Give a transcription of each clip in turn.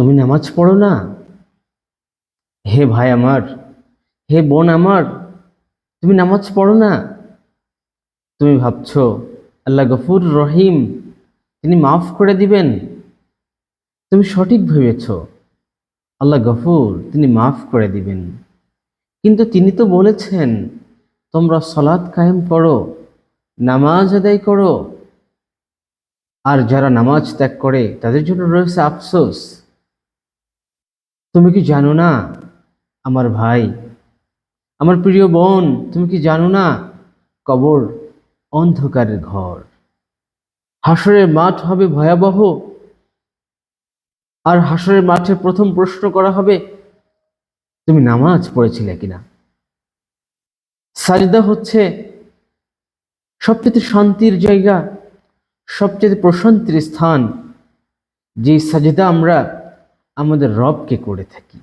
তুমি নামাজ পড়ো না? হে ভাই আমার, হে বোন আমার, তুমি নামাজ পড়ো না? তুমি ভাবছ, আল্লাহ গফুর রহিম, তিনি মাফ করে দিবেন? তুমি সঠিক ভেবেছ, আল্লাহ গফুর, তিনি মাফ করে দিবেন। কিন্তু তিনি তো বলেছেন, তোমরা সলাৎ কায়েম করো, নামাজ আদায় করো। আর যারা নামাজ ত্যাগ করে, তাদের জন্য রয়েছে আফসোস। তুমি কি জানো না, আমার ভাই? আমার প্রিয় বোন, তুমি কি জানো না, কবর অন্ধকারের ঘর। হাসরের মাঠ হবে ভয়াবহ, আর হাসরের মাঠে প্রথম প্রশ্ন করা হবে, তুমি নামাজ পড়েছিলে কিনা? সাজদা হচ্ছে সবচেয়ে শান্তির জায়গা, সবচেয়ে প্রশান্তির স্থান যে সাজদা আমরা আমাদের রবকে করে থাকি।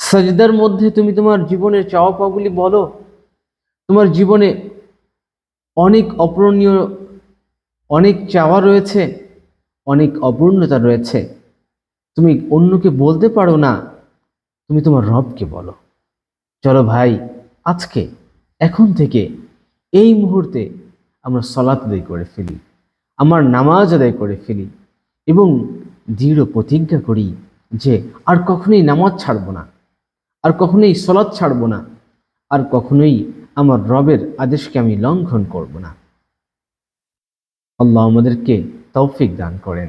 সাজদার মধ্যে তুমি তোমার জীবনের চাওয়া পাওয়াগুলি বলো। তোমার জীবনে অনেক অপূরণীয়, অনেক চাওয়া রয়েছে, অনেক অপূর্ণতা রয়েছে। তুমি অন্যকে বলতে পারো না, তুমি তোমার রবকে বলো। চলো ভাই, আজকে, এখন থেকে, এই মুহূর্তে আমরা সলাত আদায় করে ফেলি, আমার নামাজ আদায় করে ফেলি এবং দৃঢ় প্রতিজ্ঞা করি যে আর কখনোই নামাজ ছাড়ব না, আর কখনোই সলাদ ছাড়ব না, আর কখনোই আমার রবের আদেশকে আমি লঙ্ঘন করব না। আল্লাহ আমাদেরকে তৌফিক দান করেন।